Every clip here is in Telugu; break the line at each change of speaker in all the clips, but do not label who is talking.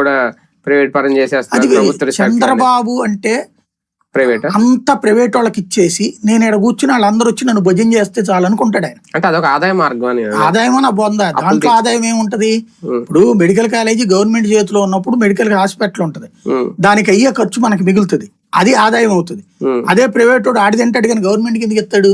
కూడా ప్రైవేట్ పరం చేసేస్తారు
చంద్రబాబు అంటే
ప్రైవేట్?
అంత ప్రైవేట్ వాళ్ళకి ఇచ్చేసి నేను ఇక్కడ కూర్చుని వాళ్ళందరూ వచ్చి నన్ను భుజం చేస్తే చాలు అనుకుంటాడు ఆయన.
అంటే అదొక ఆదాయ మార్గం అని
ఆదాయం నా బొంద దాంట్లో ఆదాయం ఏముంటది. ఇప్పుడు మెడికల్ కాలేజీ గవర్నమెంట్ చేతిలో ఉన్నప్పుడు మెడికల్ హాస్పిటల్ ఉంటది. దానికి అయ్యే ఖర్చు మనకి మిగులుతుంది. అది ఆదాయం అవుతుంది. అదే ప్రైవేట్ వాడు ఆడి తింటాడు కానీ గవర్నమెంట్ కిందకి ఇస్తాడు?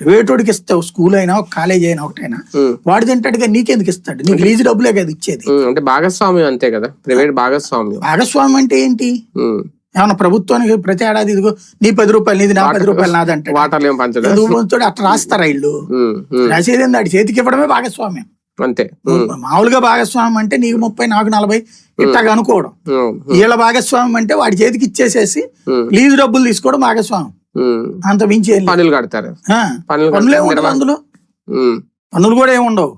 ప్రైవేట్ వాడికి ఇస్తావు స్కూల్ అయినా ఒక కాలేజ్ అయినా ఒకటైనా. వాడు తింటాడు కానీ నీకెందుకు ఇస్తాడు? నీకు లీజు డబ్బులే కదా ఇచ్చేది.
అంటే భాగస్వామ్యం అంతే కదా? ప్రైవేట్ భాగస్వామ్యం.
భాగస్వామ్యం అంటే ఏంటి. ఏమన్నా ప్రభుత్వానికి ప్రతి ఏడాది ఇదిగో నీ పది రూపాయలు నీది నా పది రూపాయలు నాది అంటాడు.
వాటర్లు ఏం పంచడం.
అట్లా రాస్తారా ఇల్లు. రాసేది ఆడి చేతికి ఇవ్వడమే భాగస్వామ్యం.
అంతే.
మామూలుగా భాగస్వామ్యం అంటే నీకు ముప్పై నాకు నలభై ఇట్టాగా అనుకోవడం. వీళ్ళ భాగస్వామ్యం అంటే వాడి చేతికి ఇచ్చేసేసి లీజు డబ్బులు తీసుకోవడం భాగస్వామ్యం. అంత మించి.
పనులు కడతారు. పనులు
పనులే కూడా ఏమి ఉండవు.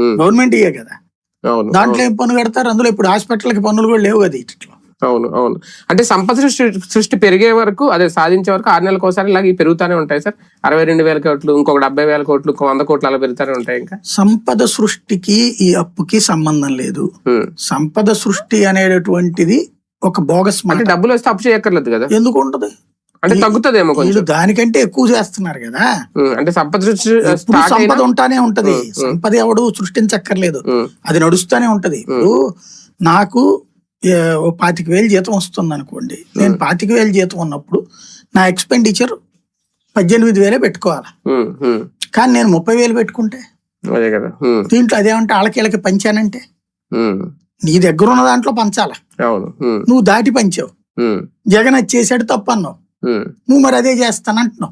ఉం,
గవర్నమెంట్ ఇయ్యే కదా.
అవును
దాంట్లో ఏం పన్ను కడతారు? అందులో ఇప్పుడు హాస్పిటల్కి పన్నులు కూడా లేవు కదా ఇట్లా
అవును అవును. అంటే సంపద సృష్టి సృష్టి పెరిగే వరకు అదే సాధించే వరకు ఆరు నెలలకు ఒకసారి ఇలాగ పెరుగుతానే ఉంటాయి సార్. అరవై రెండు వేల కోట్లు ఇంకొక డెబ్బై వేల కోట్లు ఇంకో వంద కోట్లు అలా పెరుగుతానే ఉంటాయి ఇంకా.
సంపద సృష్టికి ఈ అప్పుకి సంబంధం లేదు. సంపద సృష్టి అనేటటువంటిది ఒక బోగస్
అంటే డబ్బులు వస్తే అప్పు చేయక్కర్లేదు కదా.
ఎందుకు ఉంటది?
అంటే తగ్గుతుందేమో కొంచెం.
వీళ్ళు దానికంటే ఎక్కువ చేస్తున్నారు కదా.
అంటే సంపద
సంపద ఉంటానే ఉంటది. సంపద ఎవడు సృష్టించక్కర్లేదు. అది నడుస్తూనే ఉంటది. ఇప్పుడు నాకు పాతిక వేలు జీతం వస్తుంది అనుకోండి నేను పాతిక వేలు జీతం ఉన్నప్పుడు నా ఎక్స్పెండిచర్ పద్దెనిమిది వేలే పెట్టుకోవాలి. కానీ నేను ముప్పై వేలు పెట్టుకుంటే? దీంట్లో అదేమంటే వాళ్ళకి పంచానంటే. నీ దగ్గర ఉన్న దాంట్లో పంచాల? నువ్వు దాటి పంచావు. జగన్ అది చేశాడు తప్పు అన్నావు
ఉం.
నువ్వు మరి అదే చేస్తానంటున్నావు.